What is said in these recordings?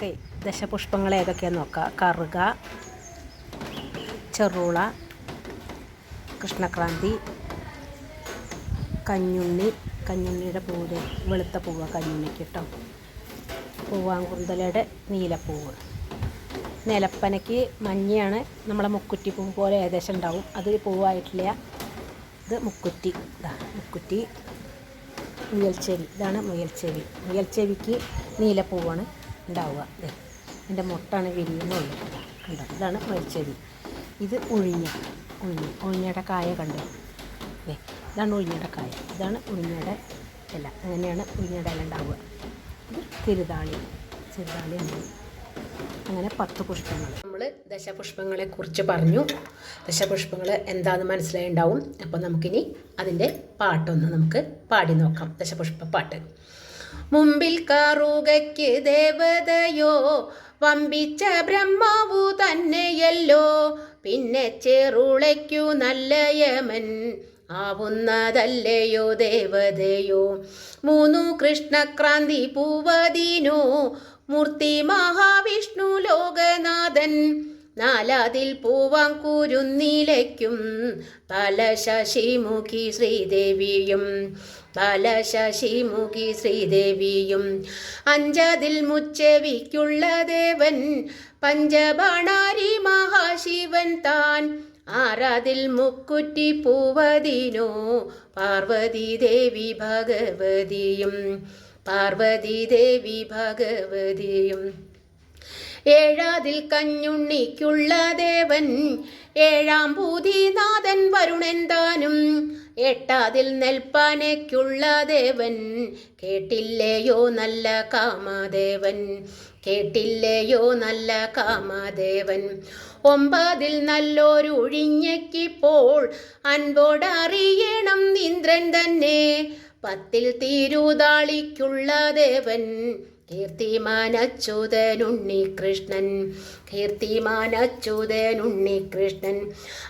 നമുക്ക് ദശപുഷ്പങ്ങൾ ഏതൊക്കെയാന്ന് നോക്കാം? കറുക ചെറുള കൃഷ്ണക്രാന്തി കഞ്ഞുണ്ണി കഞ്ഞുണ്ണിയുടെ പൂവ് വെളുത്ത പൂവ് കഞ്ഞുണ്ണിക്ക് കേട്ടോ പൂവാങ്കുന്തലയുടെ നീലപ്പൂവ്. നിലപ്പനയ്ക്ക് മഞ്ഞയാണ് നമ്മളെ മുക്കുറ്റി പൂവ് പോലെ ഏകദേശം ഉണ്ടാവും. അത് പൂവായിട്ടില്ല. ഇത് മുക്കുറ്റി. ഇതാ മുക്കുറ്റി മുയൽച്ചെവി. ഇതാണ് മുയൽച്ചെവി. മുയൽച്ചെവിക്ക് നീലപ്പൂവാണ്. ഉണ്ടാവുക. എന്റെ മുട്ടാണ് വിരിയുന്നുള്ളൂ കണ്ടോ? ഇതാണ് മരിച്ചരി ഇത് ഉഴിഞ്ഞ ഉഴിഞ്ഞ ഉഴിഞ്ഞയുടെ കായ കണ്ടോ? ദേ ഇതാണ് ഉഴിഞ്ഞയുടെ കായ. ഇതാണ് ഉഴിഞ്ഞയുടെ ഇല. അങ്ങനെയാണ് ഉഴിഞ്ഞയുടെ ഇല ഉണ്ടാവുക. ഇത് തിരുതാളി. ചെറുതാളി അങ്ങനെ പത്ത് പുഷ്പങ്ങൾ. നമ്മൾ ദശപുഷ്പങ്ങളെ കുറിച്ച് പറഞ്ഞു. ദശപുഷ്പങ്ങൾ മനസ്സിലായി ഉണ്ടാവും അപ്പോൾ നമുക്കിനി അതിന്റെ പാട്ടൊന്ന് നമുക്ക് പാടി നോക്കാം. ദശപുഷ്പ പാട്ട്. മുമ്പിൽ കാറുകയ്ക്ക് ദേവതയോ വമ്പിച്ച ബ്രഹ്മാവു തന്നെയല്ലോ. പിന്നെ ചെറുളയ്ക്കു നല്ല യമൻ ആവുന്നതല്ലയോ ദേവതയോ. മൂന്നു കൃഷ്ണക്രാന്തി പൂവതിനോ മൂർത്തി മഹാവിഷ്ണു ലോകനാഥൻ നാലാതിൽ പൂവാം കൂരുന്നിലയ്ക്കും പല ശശിമുഖി ശ്രീദേവിയും പല ശശിമുഖി ശ്രീദേവിയും. അഞ്ചതിൽ മുച്ചവിക്കുള്ള ദേവൻ പഞ്ചബാണാരി മഹാശിവൻ താൻ. ആരാതിൽ മുക്കുറ്റി പൂവതിനോ പാർവതി ദേവി ഭഗവതിയും പാർവതി ദേവി ഭഗവതിയും. ഏഴാതിൽ കഞ്ഞുണ്ണിക്കുള്ള ദേവൻ ഏഴാം ഭൂതിനാഥൻ വരുണൻ താനും എട്ടാതിൽ നെൽപ്പാനയ്ക്കുള്ള ദേവൻ കേട്ടില്ലയോ നല്ല കാമദേവൻ കേട്ടില്ലയോ നല്ല കാമദേവൻ. ഒമ്പതിൽ നല്ലൊരു ഒഴിഞ്ഞയ്ക്കിപ്പോൾ അൻപോടറിയണം ഇന്ദ്രൻ തന്നെ പത്തിൽ തിരുതാളിക്കുള്ള ദേവൻ കീർത്തിമാനച്യുതനുണ്ണികൃഷ്ണൻ കീർത്തിമാനച്യുതനുണ്ണികൃഷ്ണൻ.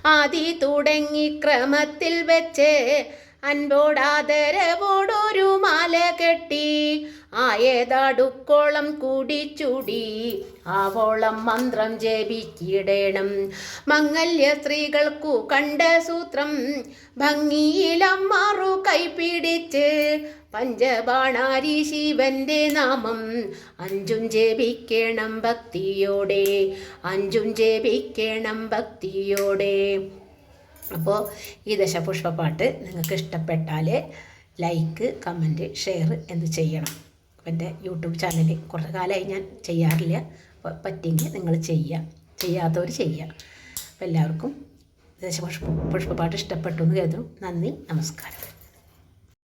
ആദി തുടങ്ങി ക്രമത്തിൽ വെച്ച് അൻപോടാദരവോടൊരു മാല കെട്ടി. ആയതടുക്കോളം കൂടിച്ചുടി ആവോളം മന്ത്രം ജപിക്കിടേണം മംഗല്യ സ്ത്രീകൾക്കു കണ്ട സൂത്രം ഭംഗിയിലമ്മാറു കൈപിടിച്ച്. പഞ്ചബാണാരി ശിവന്റെ നാമം അഞ്ചും ജപിക്കണം ഭക്തിയോടെ. അഞ്ചും ജപിക്കണം ഭക്തിയോടെ. അപ്പോൾ ഈ ദശപുഷ്പപ്പാട്ട് നിങ്ങൾക്ക് ഇഷ്ടപ്പെട്ടാൽ ലൈക്ക് കമന്റ് ഷെയർ എന്ത് ചെയ്യണം. എന്റെ യൂട്യൂബ് ചാനൽ കുറേ കാലമായി ഞാൻ ചെയ്യാറില്ല. അപ്പോൾ പറ്റിയെങ്കിൽ നിങ്ങൾ ചെയ്യുക. ചെയ്യാത്തവർ ചെയ്യുക. അപ്പോൾ എല്ലാവർക്കും ദശപുഷ്പ പുഷ്പപ്പാട്ട് ഇഷ്ടപ്പെട്ടു എന്ന് കരുതുന്നു. നന്ദി നമസ്കാരം.